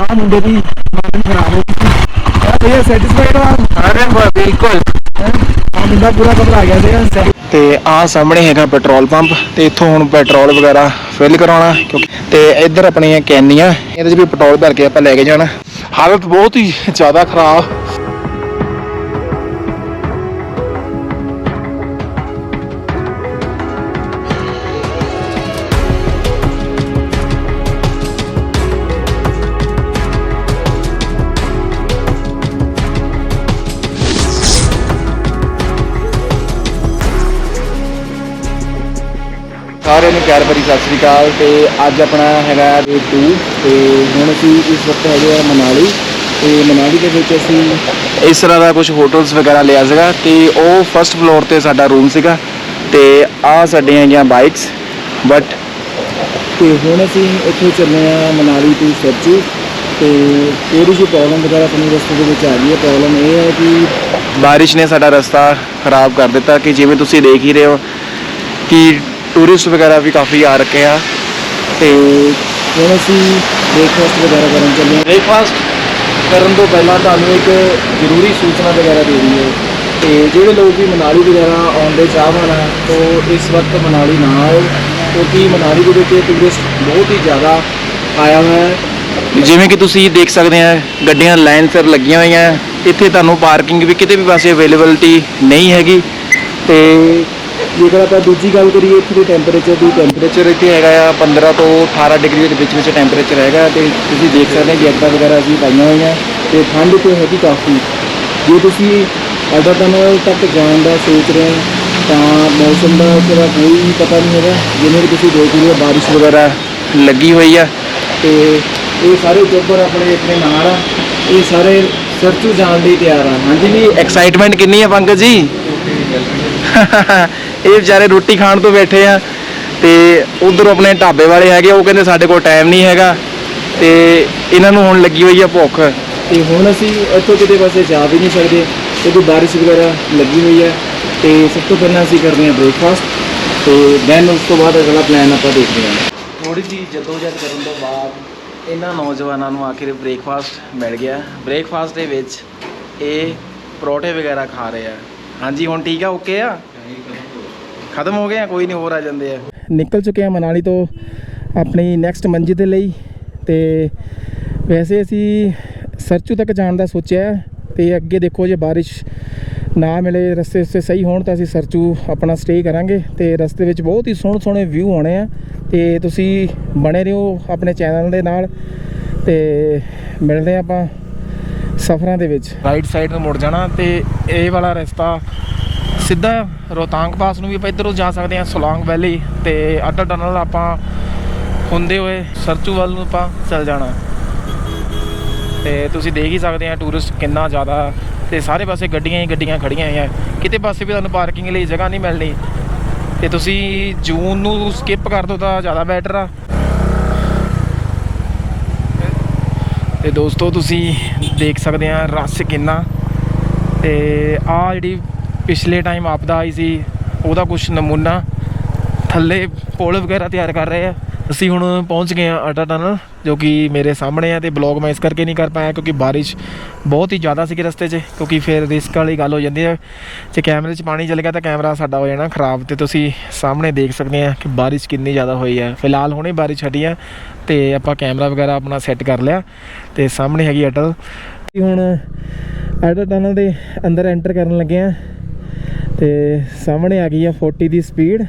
ਆ ਮੁੰਡੇ ਦੀ ਮਾਰਨ ਖਰਾਬ ਹੋ ਗਈ। ਆ ਭਈਆ ਸੈਟੀਸਫਾਈਡ ਆ। ਅਰੇ ਬਿਲਕੁਲ। ਆ ਮੁੰਡਾ ਪੂਰਾ ਘਬਰਾ ਗਿਆ ਸੀਗਾ। ਤੇ ਆ ਸਾਹਮਣੇ ਹੈਗਾ ਪੈਟਰੋਲ ਪੰਪ ਤੇ ਇੱਥੋਂ ਹੁਣ ਪੈਟਰੋਲ ਵਗੈਰਾ ਫਿਲ ਕਰਾਉਣਾ ਕਿਉਂਕਿ ਤੇ ਇੱਧਰ ਆਪਣੀਆਂ ਕੈਨੀਆਂ ਇਹਦੇ 'ਚ ਵੀ ਪੈਟਰੋਲ ਭਰ ਕੇ ਆਪਾਂ ਲੈ ਕੇ ਜਾਣਾ। ਹਾਲਤ ਬਹੁਤ ਹੀ ਜ਼ਿਆਦਾ ਖਰਾਬ। ਸਾਰਿਆਂ ਨੂੰ ਪਿਆਰ ਭਰੀ ਸਤਿ ਸ੍ਰੀ ਅਕਾਲ ਤੇ ਅੱਜ ਆਪਣਾ ਹੈਗਾ ਡੇ 2 ਤੇ ਹੁਣ ਅਸੀਂ ਇਸ ਵਕਤ ਹੈਗੇ ਆ ਮਨਾਲੀ ਤੇ ਮਨਾਲੀ ਦੇ ਵਿੱਚ ਅਸੀਂ ਇਸ ਤਰ੍ਹਾਂ ਦਾ ਕੁਝ ਹੋਟਲਸ ਵਗੈਰਾ ਲਿਆ ਸੀਗਾ ਤੇ ਉਹ ਫਰਸਟ ਫਲੋਰ ਤੇ ਸਾਡਾ ਰੂਮ ਸੀਗਾ ਤੇ ਆ ਸਾਡੀਆਂ ਹੈਗੀਆਂ ਬਾਈਕਸ ਬਟ ਤੇ ਹੁਣ ਅਸੀਂ ਇੱਥੇ ਚੱਲੇ ਆ ਮਨਾਲੀ ਤੋਂ ਸਰਚੂ ਤੇ ਥੋੜੀ ਜਿਹੀ ਪ੍ਰੋਬਲਮ ਵਗੈਰਾ ਸਾਨੂੰ ਰਸਤੇ ਦੇ ਵਿੱਚ ਆ ਗਈ ਹੈ। ਪ੍ਰੋਬਲਮ ਇਹ ਹੈ ਕਿ ਬਾਰਿਸ਼ ਨੇ ਸਾਡਾ ਰਸਤਾ ਖਰਾਬ ਕਰ ਦਿੱਤਾ ਕਿ ਜਿਵੇਂ ਤੁਸੀਂ ਦੇਖ ਹੀ ਰਹੇ ਹੋ ਕਿ ਟੂਰਿਸਟ ਵਗੈਰਾ ਵੀ ਕਾਫੀ ਆ ਰੱਖੇ ਆ ਤੇ ਹੁਣ ਅਸੀਂ ਬ੍ਰੇਕਫਾਸਟ ਵਗੈਰਾ ਕਰਨ ਚੱਲੇ ਹਾਂ। ਬ੍ਰੇਕਫਾਸਟ ਕਰਨ ਤੋਂ ਪਹਿਲਾਂ ਤੁਹਾਨੂੰ ਇੱਕ ਜ਼ਰੂਰੀ ਸੂਚਨਾ ਵਗੈਰਾ ਦੇ ਦਈਏ ਤੇ ਜਿਹੜੇ ਲੋਕ ਵੀ ਮਨਾਲੀ ਵਗੈਰਾ ਆਉਂਦੇ ਚਾਹਵਾਨ ਹੈ ਤਾਂ ਇਸ ਵਕਤ ਮਨਾਲੀ ਨਾ ਆਓ, ਕਿਉਂਕਿ ਮਨਾਲੀ ਦੇ ਵਿੱਚ ਟੂਰਿਸਟ ਬਹੁਤ ਹੀ ਜ਼ਿਆਦਾ ਆਇਆ ਹੋਇਆ ਹੈ। ਜਿਵੇਂ ਕਿ ਤੁਸੀਂ ਦੇਖ ਸਕਦੇ ਆ, ਗੱਡੀਆਂ ਲਾਈਨ ਸਿਰ ਲੱਗੀਆਂ ਹੋਈਆਂ, ਇੱਥੇ ਤੁਹਾਨੂੰ ਪਾਰਕਿੰਗ ਵੀ ਕਿਤੇ ਵੀ ਪਾਸੇ ਅਵੇਲੇਬਿਲਟੀ ਨਹੀਂ ਹੈਗੀ ਤੇ ਜੇਕਰ ਆਪਾਂ ਦੂਜੀ ਗੱਲ ਕਰੀਏ ਇੱਥੇ ਦੇ ਟੈਂਪਰੇਚਰ ਦੀ ਟੈਂਪਰੇਚਰ ਇੱਥੇ ਹੈਗਾ ਆ 15 ਤੋਂ 18 ਡਿਗਰੀ ਦੇ ਵਿੱਚ ਵਿੱਚ ਟੈਂਪਰੇਚਰ ਹੈਗਾ ਤੇ ਤੁਸੀਂ ਦੇਖ ਸਕਦੇ ਹੋ ਜੈਕਟਾਂ ਵਗੈਰਾ ਅਸੀਂ ਪਾਈਆਂ ਹੋਈਆਂ ਤੇ ਠੰਡ ਤੇ ਹੈਗੀ ਕਾਫੀ। ਜੇ ਤੁਸੀਂ ਅਡਰ ਟਨਲ ਤੱਕ ਜਾਣ ਦਾ ਸੋਚ ਰਹੇ ਹੋ ਤਾਂ ਮੌਸਮ ਦਾ ਤੇਰਾ ਕੋਈ ਪਤਾ ਨਹੀਂ ਹੈਗਾ ਜਿਵੇਂ ਕਿ ਤੁਸੀਂ ਦੇਖ ਰਹੇ ਹੋ ਬਾਰਿਸ਼ ਵਗੈਰਾ ਲੱਗੀ ਹੋਈ ਆ ਤੇ ਇਹ ਸਾਰੇ ਜੋਬਰ ਆਪਣੇ ਆਪਣੇ ਨਾਲ ਆ ਇਹ ਸਾਰੇ ਸਰਚੂ ਜਾਣ ਲਈ ਤਿਆਰ ਆ। ਹਾਂਜੀ ਜੀ ਐਕਸਾਈਟਮੈਂਟ ਕਿੰਨੀ ਆ ਪੰਕਜ ਜੀ? ਇਹ ਵਿਚਾਰੇ ਰੋਟੀ ਖਾਣ ਤੋਂ ਬੈਠੇ ਆ ਤੇ ਉਧਰ ਆਪਣੇ ਢਾਬੇ ਵਾਲੇ ਹੈਗੇ ਆ, ਉਹ ਕਹਿੰਦੇ ਸਾਡੇ ਕੋਲ ਟਾਈਮ ਨਹੀਂ ਹੈਗਾ ਤੇ ਇਹਨਾਂ ਨੂੰ ਹੁਣ ਲੱਗੀ ਹੋਈ ਆ ਭੁੱਖ। ਤੇ ਹੁਣ ਅਸੀਂ ਇੱਥੋਂ ਕਿਤੇ ਪਾਸੇ ਜਾ ਵੀ ਨਹੀਂ ਸਕਦੇ ਕਿਉਂਕਿ ਬਾਰਿਸ਼ ਵਗੈਰਾ ਲੱਗੀ ਹੋਈ ਹੈ ਤੇ ਸਭ ਤੋਂ ਪਹਿਲਾਂ ਅਸੀਂ ਕਰਦੇ ਹਾਂ ਬ੍ਰੇਕਫਾਸਟ ਤੇ ਦੈਨ ਉਸ ਤੋਂ ਬਾਅਦ ਅਗਲਾ ਪਲਾਨ ਆਪਾਂ ਦੇਖਦੇ ਹਾਂ। ਥੋੜੀ ਜਿਹੀ ਜਦੋਜਹਿਦ ਕਰਨ ਤੋਂ ਬਾਅਦ ਇਹਨਾਂ ਨੌਜਵਾਨਾਂ ਨੂੰ ਆਖਿਰ ਬ੍ਰੇਕਫਾਸਟ ਮਿਲ ਗਿਆ। ਬ੍ਰੇਕਫਾਸਟ ਦੇ ਵਿੱਚ ਇਹ ਪਰੌਠੇ ਵਗੈਰਾ ਖਾ ਰਹੇ ਆ। ਹਾਂਜੀ, ਹੁਣ ਠੀਕ ਆ ਓਕੇ ਆ? ਖਤਮ ਹੋ ਗਏ ਆ, ਕੋਈ ਨਹੀਂ ਹੋਰ ਆ ਜਾਂਦੇ ਆ। ਨਿਕਲ ਚੁੱਕੇ ਹਾਂ ਮਨਾਲੀ ਤੋਂ ਆਪਣੀ ਨੈਕਸਟ ਮੰਜ਼ਿਲ ਦੇ ਲਈ ਤੇ ਵੈਸੇ ਅਸੀਂ ਸਰਚੂ ਤੱਕ ਜਾਣ ਦਾ ਸੋਚਿਆ ਹੈ ਤੇ ਅੱਗੇ ਦੇਖੋ ਜੇ ਬਾਰਿਸ਼ ਨਾ ਮਿਲੇ, ਰਸਤੇ ਉਸਤੇ ਸਹੀ ਹੋਣ ਤਾਂ ਅਸੀਂ ਸਰਚੂ ਆਪਣਾ ਸਟੇ ਕਰਾਂਗੇ ਤੇ ਰਸਤੇ ਵਿੱਚ ਬਹੁਤ ਹੀ ਸੋਹਣੇ ਸੋਹਣੇ ਵਿਊ ਆਉਣੇ ਆ ਤੇ ਤੁਸੀਂ ਬਣੇ ਰਹੋ ਆਪਣੇ ਚੈਨਲ ਦੇ ਨਾਲ ਤੇ ਮਿਲਦੇ ਹਾਂ ਆਪਾਂ। ਸਫ਼ਰਾਂ ਦੇ ਵਿੱਚ। ਰਾਈਟ ਸਾਈਡ ਨੂੰ ਮੁੜ ਜਾਣਾ ਤੇ ਇਹ ਵਾਲਾ ਰਸਤਾ ਸਿੱਧਾ ਰੋਹਤਾਂਗ ਪਾਸ ਨੂੰ ਵੀ ਆਪਾਂ ਇੱਧਰੋਂ ਜਾ ਸਕਦੇ ਹਾਂ ਸੋਲਾਂਗ ਵੈਲੀ ਤੇ ਅਟਲ ਟਨਲ ਆਪਾਂ ਹੁੰਦੇ ਹੋਏ ਸਰਚੂ ਵੱਲ ਨੂੰ ਆਪਾਂ ਚੱਲ ਜਾਣਾ। ਤੇ ਤੁਸੀਂ ਦੇਖ ਹੀ ਸਕਦੇ ਆ ਟੂਰਿਸਟ ਕਿੰਨਾ ਜ਼ਿਆਦਾ ਤੇ ਸਾਰੇ ਪਾਸੇ ਗੱਡੀਆਂ ਹੀ ਗੱਡੀਆਂ ਖੜੀਆਂ ਹੋਈਆਂ। ਕਿਤੇ ਪਾਸੇ ਵੀ ਤੁਹਾਨੂੰ ਪਾਰਕਿੰਗ ਲਈ ਜਗ੍ਹਾ ਨਹੀਂ ਮਿਲਣੀ। ਤੇ ਤੁਸੀਂ ਜੂਨ ਨੂੰ ਸਕਿਪ ਕਰ ਦਿਓ ਤਾਂ ਜ਼ਿਆਦਾ ਬੈਟਰ ਆ। ਤੇ ਦੋਸਤੋ, ਤੁਸੀਂ ਦੇਖ ਸਕਦੇ ਆ ਰਸ਼ ਕਿੰਨਾ। ਤੇ ਆ ਜਿਹੜੀ ਪਿਛਲੇ ਟਾਈਮ ਆਪਦਾ ਆਈ ਸੀ, ਉਹਦਾ ਕੁਝ ਨਮੂਨਾ ਥੱਲੇ ਪੁਲ ਵਗੈਰਾ ਤਿਆਰ ਕਰ ਰਹੇ ਆ। ਅਸੀਂ ਹੁਣ ਪਹੁੰਚ ਗਏ ਆ ਅਟਾ ਟਨਲ, ਜੋ ਕਿ ਮੇਰੇ ਸਾਹਮਣੇ ਆ ਤੇ ਬਲੌਗ ਮੈਂ ਇਸ ਕਰਕੇ ਨਹੀਂ ਕਰ ਪਾਇਆ ਕਿਉਂਕਿ ਬਾਰਿਸ਼ ਬਹੁਤ ਹੀ ਜ਼ਿਆਦਾ ਸੀ ਰਸਤੇ 'ਚ, ਕਿਉਂਕਿ ਫਿਰ ਰਿਸਕ ਵਾਲੀ ਗੱਲ ਹੋ ਜਾਂਦੀ ਹੈ। ਜੇ ਕੈਮਰੇ 'ਚ ਪਾਣੀ ਚਲ ਗਿਆ ਤਾਂ ਕੈਮਰਾ ਸਾਡਾ ਹੋ ਜਾਣਾ ਖਰਾਬ ਤੇ ਤੁਸੀਂ ਸਾਹਮਣੇ ਦੇਖ ਸਕਦੇ ਆ ਕਿ ਬਾਰਿਸ਼ ਕਿੰਨੀ ਜ਼ਿਆਦਾ ਹੋਈ ਹੈ। ਫਿਲਹਾਲ ਹੁਣੇ ਬਾਰਿਸ਼ ਹਟੀ ਆ ਤੇ ਆਪਾਂ ਕੈਮਰਾ ਵਗੈਰਾ ਆਪਣਾ ਸੈੱਟ ਕਰ ਲਿਆ ਤੇ ਸਾਹਮਣੇ ਹੈਗੀ ਅਟਲ ਹੁਣ ਅਟਲ ਟਨਲ ਦੇ ਅੰਦਰ ਐਂਟਰ ਕਰਨ ਲੱਗੇ ਆ ਤੇ ਸਾਹਮਣੇ ਆ ਗਈ ਆ 40 ਦੀ ਸਪੀਡ।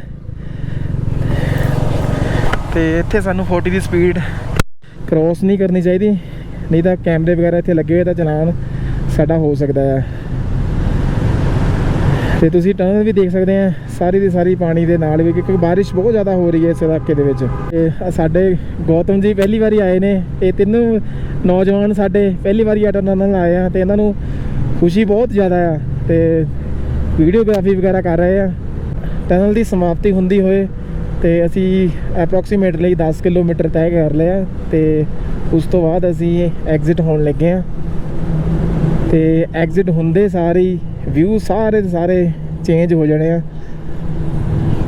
ਤੇ ਇੱਥੇ ਸਾਨੂੰ 40 ਦੀ ਸਪੀਡ ਕ੍ਰੋਸ ਨਹੀਂ ਕਰਨੀ ਚਾਹੀਦੀ, ਨਹੀਂ ਤਾਂ ਕੈਮਰੇ ਵਗੈਰਾ ਇੱਥੇ ਲੱਗੇ ਹੋਏ ਤਾਂ ਚਲਾਨ ਸਾਡਾ ਹੋ ਸਕਦਾ ਹੈ ਤੇ ਤੁਸੀਂ ਟਨਲ ਵੀ ਦੇਖ ਸਕਦੇ ਆ, ਸਾਰੀ ਦੀ ਸਾਰੀ ਪਾਣੀ ਦੇ ਨਾਲ ਵੀ, ਕਿਉਂਕਿ ਬਾਰਿਸ਼ ਬਹੁਤ ਜ਼ਿਆਦਾ ਹੋ ਰਹੀ ਹੈ ਇਸ ਇਲਾਕੇ ਦੇ ਵਿੱਚ। ਤੇ ਸਾਡੇ ਗੌਤਮ ਜੀ ਪਹਿਲੀ ਵਾਰੀ ਆਏ ਨੇ, ਇਹ ਤਿੰਨੋਂ ਨੌਜਵਾਨ ਸਾਡੇ ਪਹਿਲੀ ਵਾਰੀ ਆਟਾ ਟਨਲ ਆਏ ਆ ਤੇ ਇਹਨਾਂ ਨੂੰ ਖੁਸ਼ੀ ਬਹੁਤ ਜ਼ਿਆਦਾ ਆ ਤੇ ਵੀਡੀਓਗ੍ਰਾਫੀ ਵਗੈਰਾ ਕਰ ਰਹੇ ਆ। ਟਨਲ ਦੀ ਸਮਾਪਤੀ ਹੁੰਦੀ ਹੋਏ ਤੇ ਅਸੀਂ ਐਪਰੋਕਸੀਮੇਟਲੀ 10 ਕਿਲੋਮੀਟਰ ਤੈਅ ਕਰ ਲਿਆ ਤੇ ਉਸ ਤੋਂ ਬਾਅਦ ਅਸੀਂ ਐਗਜ਼ਿਟ ਹੋਣ ਲੱਗੇ ਆ ਤੇ ਐਗਜ਼ਿਟ ਹੁੰਦੇ ਸਾਰੇ ਵਿਊ ਸਾਰੇ ਸਾਰੇ ਚੇਂਜ ਹੋ ਜਾਣੇ ਆ।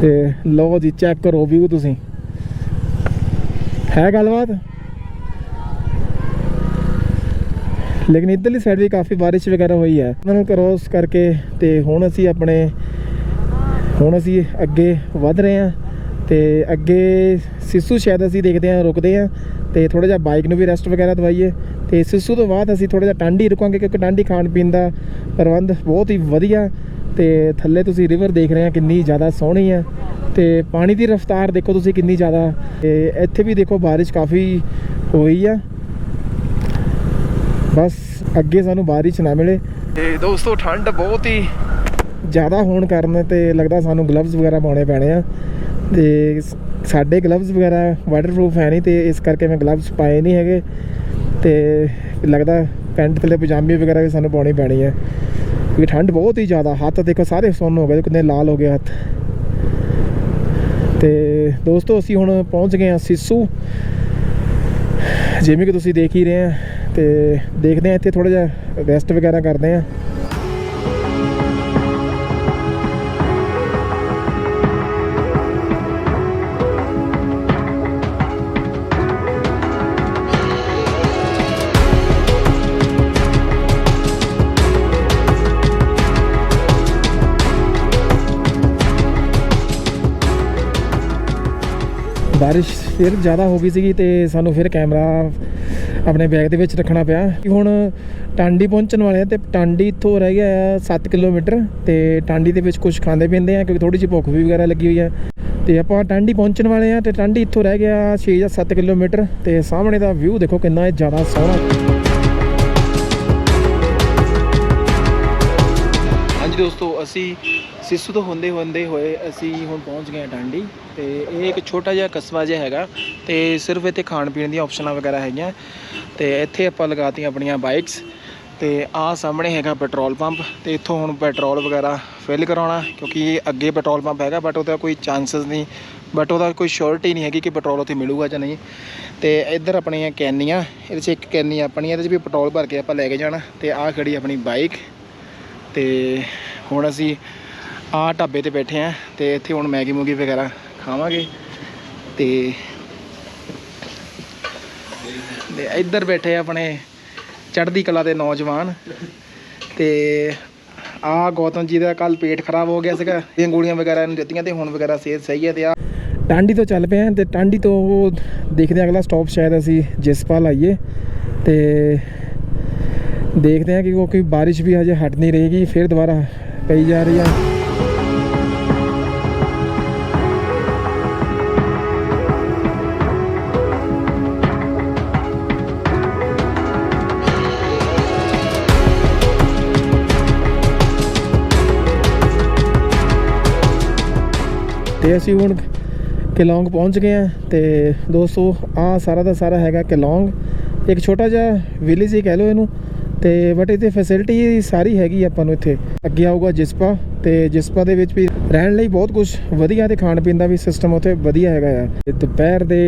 ਤੇ ਲਓ ਜੀ ਚੈੱਕ ਕਰੋ ਵਿਊ ਤੁਸੀਂ। ਹੈ ਗੱਲਬਾਤ? ਲੇਕਿਨ ਇੱਧਰਲੀ ਸਾਈਡ ਵੀ ਕਾਫੀ ਬਾਰਿਸ਼ ਵਗੈਰਾ ਹੋਈ ਹੈ। ਉਹਨਾਂ ਨੂੰ ਕ੍ਰੋਸ ਕਰਕੇ ਤੇ ਹੁਣ ਅਸੀਂ ਆਪਣੇ, ਹੁਣ ਅਸੀਂ ਅੱਗੇ ਵੱਧ ਰਹੇ ਹਾਂ। ਤੇ ਅੱਗੇ ਸਿੱਸੂ ਸ਼ਾਇਦ ਅਸੀਂ ਦੇਖਦੇ ਹਾਂ ਰੁਕਦੇ ਹਾਂ ਤੇ ਥੋੜਾ ਜਿਹਾ ਬਾਈਕ ਨੂੰ ਵੀ ਰੈਸਟ ਵਗੈਰਾ ਦਵਾਈਏ ਤੇ ਸਿੱਸੂ ਤੋਂ ਬਾਅਦ ਅਸੀਂ ਥੋੜਾ ਜਿਹਾ ਟਾਂਡੀ ਰੁਕਾਂਗੇ ਕਿਉਂਕਿ ਟਾਂਡੀ ਖਾਣ ਪੀਣ ਦਾ ਪ੍ਰਬੰਧ ਬਹੁਤ ਹੀ ਵਧੀਆ ਤੇ ਥੱਲੇ ਤੁਸੀਂ ਰਿਵਰ ਦੇਖ ਰਹੇ ਆ ਕਿੰਨੀ ਜ਼ਿਆਦਾ ਸੋਹਣੀ ਹੈ ਤੇ ਪਾਣੀ ਦੀ ਰਫ਼ਤਾਰ ਦੇਖੋ ਤੁਸੀਂ ਕਿੰਨੀ ਜ਼ਿਆਦਾ ਤੇ ਇੱਥੇ ਵੀ ਦੇਖੋ ਬਾਰਿਸ਼ ਕਾਫੀ ਹੋਈ ਆ। ਬਸ ਅੱਗੇ ਸਾਨੂੰ ਬਾਰਿਸ਼ ਨਾ ਮਿਲੇ। ਤੇ ਦੋਸਤੋ ਠੰਡ ਬਹੁਤ ਹੀ ਜ਼ਿਆਦਾ ਹੋਣ ਕਾਰਨ ਤੇ ਲੱਗਦਾ ਸਾਨੂੰ ਗਲਵਜ਼ ਵਗੈਰਾ ਪਾਉਣੇ ਪੈਣੇ ਆ। ਤੇ ਸਾਡੇ ਗਲਵਜ਼ ਵਗੈਰਾ ਵਾਟਰਪ੍ਰੂਫ ਹੈ ਨਹੀਂ ਤੇ ਇਸ ਕਰਕੇ ਮੈਂ ਗਲਵਜ਼ ਪਾਏ ਨਹੀਂ ਹੈਗੇ। ਤੇ ਲੱਗਦਾ ਪੈਂਟ ਥੱਲੇ ਪਜਾਮੀ ਵਗੈਰਾ ਵੀ ਸਾਨੂੰ ਪਾਉਣੀ ਪੈਣੀ ਹੈ। ਕਿਉਂਕਿ ਠੰਡ ਬਹੁਤ ਹੀ ਜ਼ਿਆਦਾ, ਹੱਥ ਦੇਖੋ ਸਾਰੇ ਸੁੰਨ ਹੋ ਗਏ, ਕਿੰਨੇ ਲਾਲ ਹੋ ਗਏ ਹੱਥ। ਤੇ ਦੋਸਤੋ, ਅਸੀਂ ਹੁਣ ਪਹੁੰਚ ਗਏ ਹਾਂ ਸਿੱਸੂ। ਜਿਵੇਂ ਕਿ ਤੁਸੀਂ ਦੇਖ ਹੀ ਰਹੇ ਆ ਤੇ ਦੇਖਦੇ ਆ ਇੱਥੇ ਥੋੜਾ ਜਿਹਾ ਰੈਸਟ ਵਗੈਰਾ ਕਰਦੇ ਆ ਬਾਰਿਸ਼ ਫਿਰ ਜ਼ਿਆਦਾ ਹੋ ਗਈ ਸੀਗੀ ਤੇ ਸਾਨੂੰ ਫਿਰ ਕੈਮਰਾ ਆਪਣੇ ਬੈਗ ਦੇ ਵਿੱਚ ਰੱਖਣਾ ਪਿਆ। ਹੁਣ ਟਾਂਡੀ ਪਹੁੰਚਣ ਵਾਲੇ ਆ ਤੇ ਟਾਂਡੀ ਇੱਥੋਂ ਰਹਿ ਗਿਆ ਆ 7 ਕਿਲੋਮੀਟਰ ਤੇ ਟਾਂਡੀ ਦੇ ਵਿੱਚ ਕੁਝ ਖਾਂਦੇ ਪੀਂਦੇ ਆ ਕਿਉਂਕਿ ਥੋੜੀ ਜਿਹੀ ਭੁੱਖ ਵੀ ਵਗੈਰਾ ਲੱਗੀ ਹੋਈ ਆ। ਤੇ ਆਪਾਂ ਟਾਂਡੀ ਪਹੁੰਚਣ ਵਾਲੇ ਆ ਤੇ ਟਾਂਡੀ ਇੱਥੋਂ ਰਹਿ ਗਿਆ 6 ਜਾਂ 7 ਕਿਲੋਮੀਟਰ ਤੇ ਸਾਹਮਣੇ ਦਾ ਵਿਊ ਦੇਖੋ ਕਿੰਨਾ ਜ਼ਿਆਦਾ ਸੋਹਣਾ। ਹਾਂਜੀ ਦੋਸਤੋ, ਅਸੀਂ ਸਿਸੂ ਤੋਂ ਹੁੰਦੇ ਹੁੰਦੇ ਹੋਏ ਅਸੀਂ ਹੁਣ ਪਹੁੰਚ ਗਏ ਹਾਂ ਟਾਂਡੀ ਤੇ ਇਹ ਇੱਕ ਛੋਟਾ ਜਿਹਾ ਕਸਬਾ ਜਿਹਾ ਹੈਗਾ ਤੇ ਸਿਰਫ ਇੱਥੇ ਖਾਣ ਪੀਣ ਦੀਆਂ ਆਪਸ਼ਨਾਂ ਵਗੈਰਾ ਹੈਗੀਆਂ ਤੇ ਇੱਥੇ ਆਪਾਂ ਲਗਾਤੀਆਂ ਆਪਣੀਆਂ ਬਾਈਕਸ ਤੇ ਆਹ ਸਾਹਮਣੇ ਹੈਗਾ ਪੈਟਰੋਲ ਪੰਪ ਤੇ ਇੱਥੋਂ ਹੁਣ ਪੈਟਰੋਲ ਵਗੈਰਾ ਫਿਲ ਕਰਾਉਣਾ ਕਿਉਂਕਿ ਇਹ ਅੱਗੇ ਪੈਟਰੋਲ ਪੰਪ ਹੈਗਾ ਬਟ ਉਹਦਾ ਕੋਈ ਚਾਂਸਸ ਨਹੀਂ ਬਟ ਉਹਦਾ ਕੋਈ ਸ਼ੋਰਟੀ ਨਹੀਂ ਹੈਗੀ ਕਿ ਪੈਟਰੋਲ ਉੱਥੇ ਮਿਲੂਗਾ ਜਾਂ ਨਹੀਂ। ਤੇ ਇੱਧਰ ਆਪਣੀਆਂ ਕੈਨੀਆਂ, ਇਹਦੇ 'ਚ ਇੱਕ ਕੈਨੀ ਆਪਣੀ ਇਹਦੇ 'ਚ ਵੀ ਪੈਟਰੋਲ ਭਰ ਕੇ ਆਪਾਂ ਲੈ ਕੇ ਜਾਣਾ ਤੇ ਆਹ ਖੜੀ ਆਪਣੀ ਬਾਈਕ ਤੇ ਹੁਣ ਅਸੀਂ ਆਹ ਢਾਬੇ ਤੇ ਬੈਠੇ ਆ ਤੇ ਇੱਥੇ ਹੁਣ ਮੈਗੀ ਮੂਗੀ ਵਗੈਰਾ ਖਾਵਾਂਗੇ ਤੇ ਤੇ ਇੱਧਰ ਬੈਠੇ ਆਪਣੇ ਚੜ੍ਹਦੀ ਕਲਾ ਦੇ ਨੌਜਵਾਨ ਤੇ ਆ ਗੌਤਮ ਜੀ ਦਾ ਕੱਲ ਪੇਟ ਖਰਾਬ ਹੋ ਗਿਆ ਸੀਗਾ ਇਹ ਗੋਲੀਆਂ ਵਗੈਰਾ ਇਹਨੂੰ ਦਿੱਤੀਆਂ ਤੇ ਹੁਣ ਵਗੈਰਾ ਸਿਹਤ ਸਹੀ ਹੈ ਤੇ ਆ ਟਾਂਡੀ ਤੋਂ ਚੱਲ ਪਏ ਆ ਤੇ ਟਾਂਡੀ ਤੋਂ ਦੇਖਦੇ ਆ ਅਗਲਾ ਸਟਾਪ ਸ਼ਾਇਦ ਅਸੀਂ ਜਿਸਪਾਲ ਆਈਏ ਤੇ ਦੇਖਦੇ ਆ ਕਿ ਕਿਉਂਕਿ ਬਾਰਿਸ਼ ਵੀ ਹਜੇ ਹਟ ਨਹੀਂ ਰਹੇਗੀ, ਫਿਰ ਦੁਬਾਰਾ ਪਈ ਜਾ ਰਹੀ ਆ। ਤੇ ਅਸੀਂ ਹੁਣ ਕਿਲੌਂਗ ਪਹੁੰਚ ਗਏ ਆ ਤੇ ਦੋਸਤੋ ਆ ਸਾਰਾ ਦਾ ਸਾਰਾ ਹੈਗਾ ਕਿਲੌਂਗ। ਇੱਕ ਛੋਟਾ ਜਿਹਾ ਵਿਲੇਜ ਹੀ ਕਹਿ ਲਓ ਇਹਨੂੰ। ਤੇ ਬਟ ਇੱਥੇ ਫੈਸਿਲਿਟੀ ਸਾਰੀ ਹੈਗੀ ਆਪਾਂ ਨੂੰ ਇੱਥੇ। ਅੱਗੇ ਆਊਗਾ ਜਿਸਪਾ ਤੇ ਜਿਸਪਾ ਦੇ ਵਿੱਚ ਵੀ ਰਹਿਣ ਲਈ ਬਹੁਤ ਕੁਝ ਵਧੀਆ ਤੇ ਖਾਣ ਪੀਣ ਦਾ ਵੀ ਸਿਸਟਮ ਉੱਥੇ ਵਧੀਆ ਹੈਗਾ ਆ। ਤੇ ਦੁਪਹਿਰ ਦੇ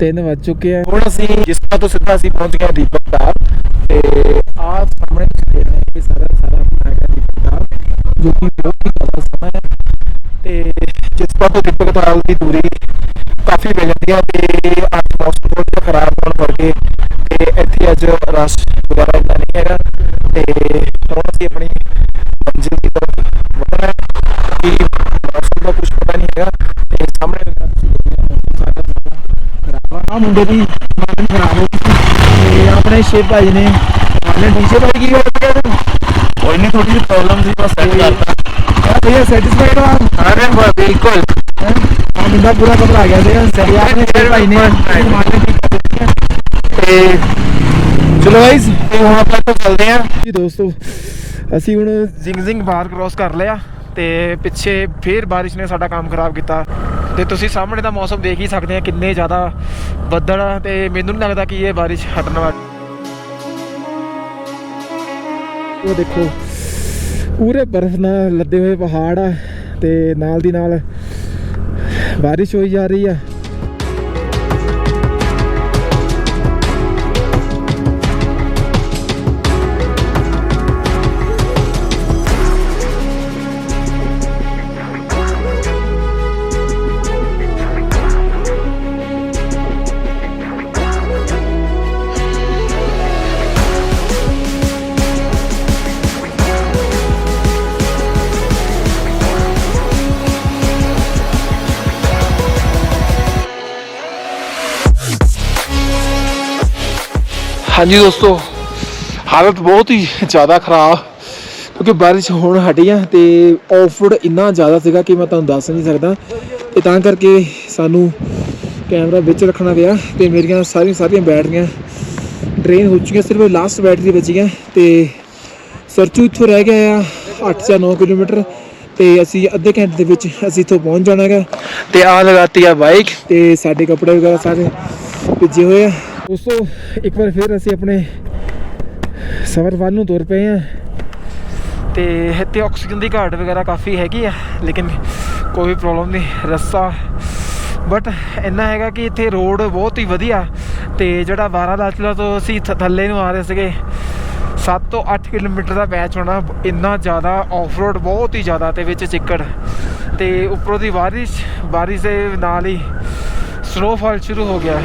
3 ਵੱਜ ਚੁੱਕੇ ਆ। ਹੁਣ ਅਸੀਂ ਜਿਸਪਾ ਤੋਂ ਸਿੱਧਾ ਅਸੀਂ ਪਹੁੰਚ ਗਏ ਦੀਪਕ ਧਾਰ ਤੇ ਆਹ ਸਾਹਮਣੇ ਦੇਖ ਰਹੇ ਇਹ ਸਾਰਾ ਸਾਰਾ ਹੈਗਾ ਦੀਪਕ ਧਾਰ ਜੋ ਕਿ ਬਹੁਤ ਹੀ ਜ਼ਿਆਦਾ ਤੋਂ ਦੀਪਕ ਧਾਰ ਦੀ ਦੂਰੀ ਕਾਫੀ ਪੈ ਜਾਂਦੀ ਹੈ ਤੇ ਅੱਜ ਮੌਸਮ ਥੋੜਾ ਖਰਾਬ ਹੋਣ ਕਰਕੇ ਤੇ ਇੱਥੇ ਅੱਜ ਰਸ਼ ਦੁਬਾਰਾ ਇੰਨਾ ਨਹੀਂ ਹੈਗਾ ਤੇ ਹੁਣ ਅਸੀਂ ਆਪਣੀ ਮੰਜ਼ਿਲ ਦੀ ਤਰਫ ਵਧਣਾ ਕਿ ਮੌਸਮ ਦਾ ਕੁਝ ਪਤਾ ਨਹੀਂ ਹੈਗਾ ਤੇ ਸਾਹਮਣੇ ਆ। ਮੁੰਡੇ ਦੀ ਮਾਰਨ ਖਰਾਬ ਹੋ ਗਈ ਤੇ ਆਪਣੇ ਸ਼ੇਪ ਭਾਈ ਨੇ, ਆਪਣੇ ਡੀਜੇ ਭਾਈ ਕੀ ਹੋ ਗਿਆ ਤੈਨੂੰ कोई नहीं थोड़ी सी प्रॉब्लम थी बस सेट करता ਯਾਰ ਭਈਆ ਸੈਟੀਸਫਾਈਡ ਆ अरे ब- बिल्कुल ਆ ਮੁੰਡਾ ਪੂਰਾ ਘਬਰਾ ਗਿਆ ਸੀਗਾ ਸਹੀ ਆਪਣੇ ਸ਼ੇਪ ਭਾਈ ਨੇ ਮਾਰਨ ਠੀਕ ਕਰ ਦਿੱਤੀ ਤੇ ਚਲੋ ਗਾਇਸ ਤੇ ਹੁਣ ਆਪਾਂ ਇੱਥੋਂ ਚੱਲਦੇ ਆਂ ਜੀ ਦੋਸਤੋ ਅਸੀਂ ਹੁਣ ਜ਼ਿੰਗ ਜ਼ਿੰਗ ਬਾਰ ਕ੍ਰੋਸ ਕਰ ਲਿਆ ਤੇ ਪਿੱਛੇ ਫੇਰ ਬਾਰਿਸ਼ ਨੇ ਸਾਡਾ ਕੰਮ ਖਰਾਬ ਕੀਤਾ ਤੇ ਤੁਸੀਂ ਸਾਹਮਣੇ ਦਾ ਮੌਸਮ ਦੇਖ ਹੀ ਸਕਦੇ ਆ ਕਿੰਨੇ ਜ਼ਿਆਦਾ ਬੱਦਲ ਆ ਤੇ ਮੈਨੂੰ ਨਹੀਂ ਲੱਗਦਾ ਕਿ ਇਹ ਬਾਰਿਸ਼ ਹਟਣ ਵਾਲੀ ਉਹ ਦੇਖੋ ਪੂਰੇ ਬਰਫ਼ ਨਾਲ ਲੱਦੇ ਹੋਏ ਪਹਾੜ ਆ ਤੇ ਨਾਲ ਦੀ ਨਾਲ ਬਾਰਿਸ਼ ਹੋਈ ਜਾ ਰਹੀ ਆ। ਹਾਂਜੀ ਦੋਸਤੋ ਹਾਲਤ ਬਹੁਤ ਹੀ ਜ਼ਿਆਦਾ ਖਰਾਬ ਕਿਉਂਕਿ ਬਾਰਿਸ਼ ਹੋਣ ਹਟੀ ਆ ਤੇ ਆਫਰੋਡ ਇੰਨਾ ਜ਼ਿਆਦਾ ਸੀਗਾ ਕਿ ਮੈਂ ਤੁਹਾਨੂੰ ਦੱਸ ਨਹੀਂ ਸਕਦਾ। ਤੇ ਤਾਂ ਕਰਕੇ ਸਾਨੂੰ ਕੈਮਰਾ ਵਿੱਚ ਰੱਖਣਾ ਪਿਆ ਤੇ ਮੇਰੀਆਂ ਸਾਰੀਆਂ ਸਾਰੀਆਂ ਬੈਟਰੀਆਂ ਡਰੇਨ ਹੋ ਚੁੱਕੀਆਂ ਸਿਰਫ ਲਾਸਟ ਬੈਟਰੀ ਬਚੀ ਹੈ ਤੇ ਸਰਚੂ ਇੱਥੋਂ ਰਹਿ ਗਿਆ ਆ 8 ਜਾਂ 9 ਕਿਲੋਮੀਟਰ ਤੇ ਅਸੀਂ ਅੱਧੇ ਘੰਟੇ ਦੇ ਵਿੱਚ ਅਸੀਂ ਇੱਥੋਂ ਪਹੁੰਚ ਜਾਣਾ ਹੈਗਾ। ਤੇ ਆ ਲਗਾਤੀ ਆ ਬਾਈਕ ਤੇ ਸਾਡੇ ਕੱਪੜੇ ਵਗੈਰਾ ਸਾਰੇ ਭਿੱਜੇ ਹੋਏ ਆ। ਦੋਸਤੋ, ਇੱਕ ਵਾਰ ਫਿਰ ਅਸੀਂ ਆਪਣੇ ਸਫ਼ਰ ਵੱਲ ਨੂੰ ਤੁਰ ਪਏ ਆ ਤੇ ਇੱਥੇ ਆਕਸੀਜਨ ਦੀ ਘਾਟ ਵਗੈਰਾ ਕਾਫੀ ਹੈਗੀ ਆ, ਲੇਕਿਨ ਕੋਈ ਪ੍ਰੋਬਲਮ ਨਹੀਂ, ਰਸਤਾ। ਬਟ ਇੰਨਾ ਹੈਗਾ ਕਿ ਇੱਥੇ ਰੋਡ ਬਹੁਤ ਹੀ ਵਧੀਆ। ਤੇ ਜਿਹੜਾ 12 ਲਾਚਲਾ ਤੋਂ ਅਸੀਂ ਥੱਲੇ ਨੂੰ ਆ ਰਹੇ ਸੀਗੇ 7 ਤੋਂ 8 ਕਿਲੋਮੀਟਰ ਦਾ ਪੈਚ ਹੋਣਾ, ਇੰਨਾ ਜ਼ਿਆਦਾ ਆਫ ਰੋਡ ਬਹੁਤ ਹੀ ਜ਼ਿਆਦਾ ਤੇ ਵਿੱਚ ਚਿੱਕੜ। ਤੇ ਉੱਪਰੋਂ ਦੀ ਬਾਰਿਸ਼ ਬਾਰਿਸ਼ ਦੇ ਨਾਲ ਹੀ ਸਨੋਫਾਲ ਸ਼ੁਰੂ ਹੋ ਗਿਆ।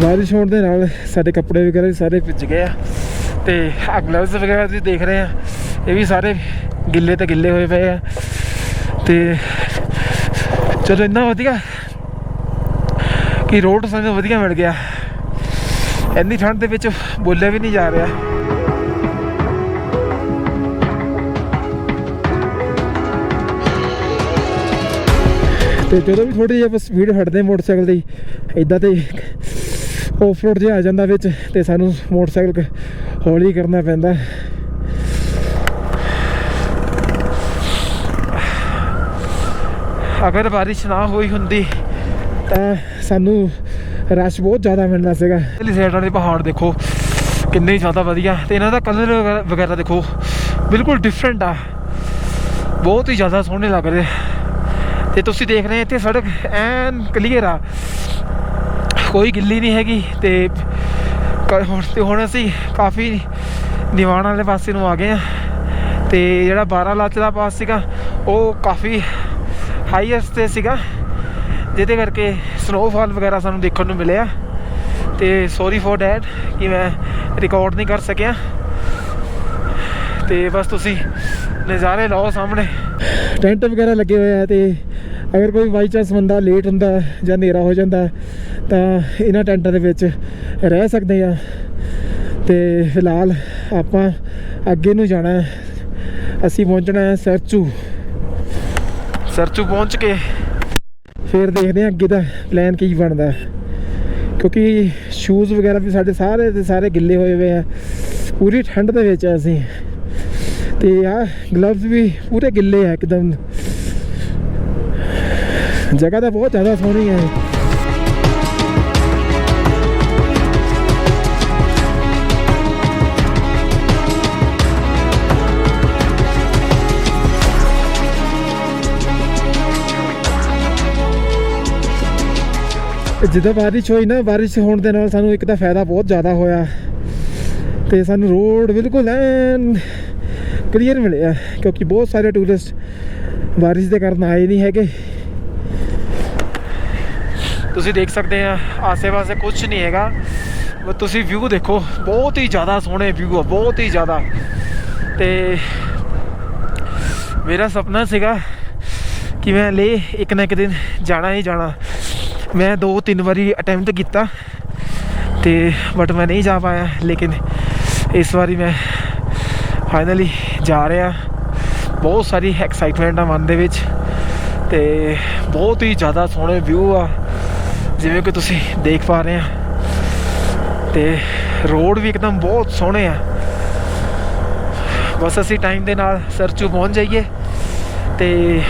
ਬਾਰਿਸ਼ ਹੋਣ ਦੇ ਨਾਲ ਸਾਡੇ ਕੱਪੜੇ ਵਗੈਰਾ ਵੀ ਸਾਰੇ ਭਿੱਜ ਗਏ ਆ ਤੇ ਆ ਗਲਵਜ਼ ਵਗੈਰਾ ਤੁਸੀਂ ਦੇਖ ਰਹੇ ਆ, ਇਹ ਵੀ ਸਾਰੇ ਗਿੱਲੇ ਤੇ ਗਿੱਲੇ ਹੋਏ ਪਏ ਆ। ਤੇ ਚਲੋ ਇੰਨਾ ਵਧੀਆ ਕਿ ਰੋਡ ਸਾਨੂੰ ਵਧੀਆ ਮਿਲ ਗਿਆ। ਇੰਨੀ ਠੰਡ ਦੇ ਵਿੱਚ ਬੋਲਿਆ ਵੀ ਨਹੀਂ ਜਾ ਰਿਹਾ। ਤੇ ਜਦੋਂ ਵੀ ਥੋੜੀ ਜਿਹੀ ਆਪਾਂ ਸਪੀਡ ਹਟਦੇ ਮੋਟਰਸਾਈਕਲ ਦੀ ਇਦਾਂ ਤੇ ਆਫ ਰੋਡ ਜਿਹਾ ਆ ਜਾਂਦਾ ਵਿੱਚ ਤੇ ਸਾਨੂੰ ਮੋਟਰਸਾਈਕਲ ਹੌਲੀ ਕਰਨਾ ਪੈਂਦਾ। ਅਗਰ ਬਾਰਿਸ਼ ਨਾ ਹੋਈ ਹੁੰਦੀ ਤਾਂ ਸਾਨੂੰ ਰਸ਼ ਬਹੁਤ ਜ਼ਿਆਦਾ ਮਿਲਣਾ ਸੀਗਾ। ਇਲੀ ਸਾਈਡ ਵਾਲੇ ਪਹਾੜ ਦੇਖੋ, ਕਿੰਨੇ ਜ਼ਿਆਦਾ ਵਧੀਆ ਤੇ ਇਹਨਾਂ ਦਾ ਕਲਰ ਵਗੈਰਾ ਦੇਖੋ, ਬਿਲਕੁਲ ਡਿਫਰੈਂਟ ਆ। ਬਹੁਤ ਹੀ ਜ਼ਿਆਦਾ ਸੋਹਣੇ ਲੱਗ ਰਹੇ। ਤੇ ਤੁਸੀਂ ਦੇਖ ਰਹੇ ਇੱਥੇ ਸੜਕ ਐਨ ਕਲੀਅਰ ਆ। ਕੋਈ ਗਿੱਲੀ ਨਹੀਂ ਹੈਗੀ ਤੇ ਹੁਣ ਤੇ ਹੁਣ ਅਸੀਂ ਕਾਫੀ ਨਿਵਾਣ ਵਾਲੇ ਪਾਸੇ ਨੂੰ ਆ ਗਏ ਆ ਤੇ ਜਿਹੜਾ 12 ਲੱਖ ਦਾ ਪਾਸ ਸੀਗਾ, ਉਹ ਕਾਫੀ ਹਾਈਐਸਟ ਤੇ ਸੀਗਾ, ਜਿਹਦੇ ਕਰਕੇ ਸਨੋਫਾਲ ਵਗੈਰਾ ਸਾਨੂੰ ਦੇਖਣ ਨੂੰ ਮਿਲਿਆ। ਤੇ ਸੌਰੀ ਫॉर ਡੈਟ ਕਿ ਮੈਂ ਰਿਕਾਰਡ ਨਹੀਂ ਕਰ ਸਕਿਆ। ਤੇ ਬਸ ਤੁਸੀਂ ਨਜ਼ਾਰੇ ਲਓ ਸਾਹਮਣੇ। ਟੈਂਟ ਵਗੈਰਾ ਲੱਗੇ ਹੋਏ ਆ ਤੇ ਅਗਰ ਕੋਈ ਬਾਈ ਚਾਂਸ ਬੰਦਾ ਲੇਟ ਹੁੰਦਾ ਜਾਂ ਹਨੇਰਾ ਹੋ ਜਾਂਦਾ ਤਾਂ ਇਹਨਾਂ ਟੈਂਟਾਂ ਦੇ ਵਿੱਚ ਰਹਿ ਸਕਦੇ ਆ ਤੇ ਫਿਲਹਾਲ ਆਪਾਂ ਅੱਗੇ ਨੂੰ ਜਾਣਾ ਅਸੀਂ ਪਹੁੰਚਣਾ ਹੈ ਸਰਚੂ। ਸਰਚੂ ਪਹੁੰਚ ਕੇ ਫਿਰ ਦੇਖਦੇ ਹਾਂ ਅੱਗੇ ਦਾ ਪਲਾਨ ਕੀ ਬਣਦਾ ਕਿਉਂਕਿ ਸ਼ੂਜ਼ ਵਗੈਰਾ ਵੀ ਸਾਡੇ ਸਾਰੇ ਦੇ ਸਾਰੇ ਗਿੱਲੇ ਹੋਏ ਹੋਏ ਆ। ਪੂਰੀ ਠੰਡ ਦੇ ਵਿੱਚ ਆ ਅਸੀਂ। ਤੇ ਆ ਗਲਵਜ਼ ਵੀ ਪੂਰੇ ਗਿੱਲੇ ਆ ਇੱਕਦਮ। ਜਗ੍ਹਾ ਤਾਂ ਬਹੁਤ ਜ਼ਿਆਦਾ ਸੋਹਣੀ ਹੈ ਜਿੱਦਾਂ ਬਾਰਿਸ਼ ਹੋਈ ਨਾ, ਬਾਰਿਸ਼ ਹੋਣ ਦੇ ਨਾਲ ਸਾਨੂੰ ਇੱਕ ਤਾਂ ਫਾਇਦਾ ਬਹੁਤ ਜ਼ਿਆਦਾ ਹੋਇਆ ਤੇ ਸਾਨੂੰ ਰੋਡ ਬਿਲਕੁਲ ਐਨ ਕਲੀਅਰ ਮਿਲਿਆ, ਕਿਉਂਕਿ ਬਹੁਤ ਸਾਰੇ ਟੂਰਿਸਟ ਬਾਰਿਸ਼ ਦੇ ਕਾਰਨ ਆਏ ਨਹੀਂ ਹੈਗੇ। ਤੁਸੀਂ ਦੇਖ ਸਕਦੇ ਆ, ਆਸੇ-ਪਾਸੇ ਕੁਝ ਨਹੀਂ ਹੈਗਾ। ਬਸ ਤੁਸੀਂ ਵਿਊ ਦੇਖੋ, ਬਹੁਤ ਹੀ ਜ਼ਿਆਦਾ ਸੋਹਣੇ ਵਿਊ ਆ, ਬਹੁਤ ਹੀ ਜ਼ਿਆਦਾ। ਤੇ ਮੇਰਾ ਸੁਪਨਾ ਸੀਗਾ ਕਿ ਮੈਂ ਲੇ ਇੱਕ ਨਾ ਇੱਕ ਦਿਨ ਜਾਣਾ ਹੀ ਜਾਣਾ। ਮੈਂ ਦੋ ਤਿੰਨ ਵਾਰੀ ਅਟੈਂਪਟ ਕੀਤਾ ਤੇ ਬਟ ਮੈਂ ਨਹੀਂ ਜਾ ਪਾਇਆ, ਲੇਕਿਨ ਇਸ ਵਾਰੀ ਮੈਂ ਫਾਈਨਲੀ ਜਾ ਰਿਹਾ। ਬਹੁਤ ਸਾਰੀ ਐਕਸਾਈਟਮੈਂਟ ਆ ਮਨ ਦੇ ਵਿੱਚ ਤੇ ਬਹੁਤ ਹੀ ਜ਼ਿਆਦਾ ਸੋਹਣੇ ਵਿਊ ਆ। ਜਿਵੇਂ ਕਿ ਤੁਸੀਂ ਦੇਖ ਪਾ ਰਹੇ ਆ, ਤੇ ਰੋਡ ਵੀ ਇੱਕਦਮ ਬਹੁਤ ਸੋਹਣੇ ਆ। ਬਸ ਅਸੀਂ ਟਾਈਮ ਦੇ ਨਾਲ ਸਰਚੂ ਪਹੁੰਚ ਜਾਈਏ, ਤੇ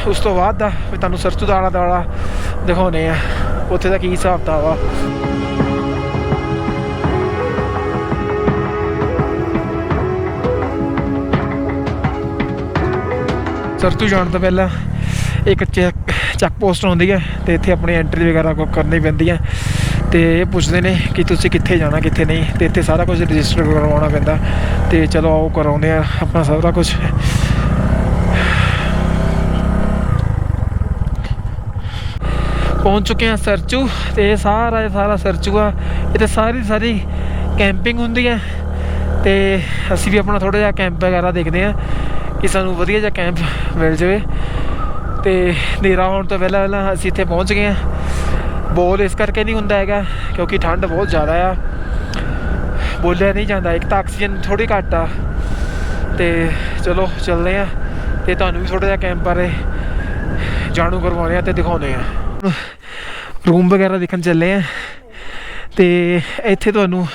ਉਸ ਤੋਂ ਬਾਅਦ ਦਾ ਵੀ ਤੁਹਾਨੂੰ ਸਰਚੂ ਦਾ ਆਲਾ ਦੁਆਲਾ ਦਿਖਾਉਨੇ ਆ, ਉੱਥੇ ਦਾ ਕੀ ਹਿਸਾਬ ਕਿਤਾਬ ਆ। ਸਰਚੂ ਜਾਣ ਤੋਂ ਪਹਿਲਾਂ ਇੱਕ ਚੈੱਕ ਚੈੱਕ ਪੋਸਟ ਹੁੰਦੀ ਹੈ ਤੇ ਇੱਥੇ ਆਪਣੀ ਐਂਟਰੀ ਵਗੈਰਾ ਕਰਨੀ ਪੈਂਦੀ ਹੈ। ਤੇ ਇਹ ਪੁੱਛਦੇ ਨੇ ਕਿ ਤੁਸੀਂ ਕਿੱਥੇ ਜਾਣਾ, ਕਿੱਥੇ ਨਹੀਂ। ਤੇ ਇੱਥੇ ਸਾਰਾ ਕੁਝ ਰਜਿਸਟਰ ਕਰਵਾਉਣਾ ਪੈਂਦਾ। ਤੇ ਚਲੋ ਆਓ, ਕਰਾਉਂਦੇ ਆ ਆਪਣਾ ਸਾਰਾ ਕੁਝ। ਪਹੁੰਚ ਚੁੱਕੇ ਹਾਂ ਸਰਚੂ ਤੇ ਇਹ ਸਾਰਾ ਇਹ ਸਾਰਾ ਸਰਚੂ ਆ। ਇੱਥੇ ਸਾਰੀ ਸਾਰੀ ਕੈਂਪਿੰਗ ਹੁੰਦੀ ਹੈ। ਤੇ ਅਸੀਂ ਵੀ ਆਪਣਾ ਥੋੜਾ ਜਿਹਾ ਕੈਂਪ ਵਗੈਰਾ ਦੇਖਦੇ ਆ ਕਿ ਸਾਨੂੰ ਵਧੀਆ ਜਿਹਾ ਕੈਂਪ ਮਿਲ ਜਾਵੇ। ਤੇ ਹਨੇਰਾ ਹੋਣ ਤੋਂ ਪਹਿਲਾਂ ਪਹਿਲਾਂ ਅਸੀਂ ਇੱਥੇ ਪਹੁੰਚ ਗਏ ਹਾਂ। ਬੋਲ ਇਸ ਕਰਕੇ ਨਹੀਂ ਹੁੰਦਾ ਹੈਗਾ ਕਿਉਂਕਿ ਠੰਡ ਬਹੁਤ ਜ਼ਿਆਦਾ ਆ। ਬੋਲਿਆ ਨਹੀਂ ਜਾਂਦਾ, ਇੱਕ ਤਾਂ ਆਕਸੀਜਨ ਥੋੜੀ ਘੱਟ ਆ। ਤੇ ਚਲੋ ਚੱਲਦੇ ਆ ਤੇ ਤੁਹਾਨੂੰ ਵੀ ਥੋੜਾ ਜਿਹਾ ਕੈਂਪ ਬਾਰੇ ਜਾਣੂ ਕਰਵਾਉਂਦੇ ਆ ਤੇ ਦਿਖਾਉਂਦੇ ਆ ਰੂਮ ਵਗੈਰਾ ਦੇਖਣ ਚੱਲੇ ਆ ਤੇ ਇੱਥੇ ਤੁਹਾਨੂੰ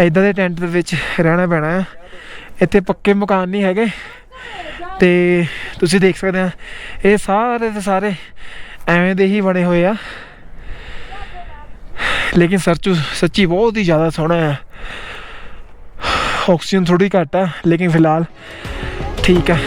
ਇਦਾਂ ਦੇ ਟੈਂਟ ਦੇ ਵਿੱਚ ਰਹਿਣਾ ਪੈਣਾ ਹੈ। ਇੱਥੇ ਪੱਕੇ ਮਕਾਨ ਨਹੀਂ ਹੈਗੇ ਤੇ ਤੁਸੀਂ ਦੇਖ ਸਕਦੇ ਆ, ਇਹ ਸਾਰੇ ਦੇ ਸਾਰੇ ਐਵੇਂ ਦੇ ਹੀ ਬਣੇ ਹੋਏ ਆ। ਲੇਕਿਨ ਸਰਚੂ ਸੱਚੀ ਬਹੁਤ ਹੀ ਜ਼ਿਆਦਾ ਸੋਹਣਾ ਹੈ ਆਕਸੀਜਨ ਥੋੜੀ ਘੱਟ ਆ, ਲੇਕਿਨ ਫਿਲਹਾਲ ਠੀਕ ਹੈ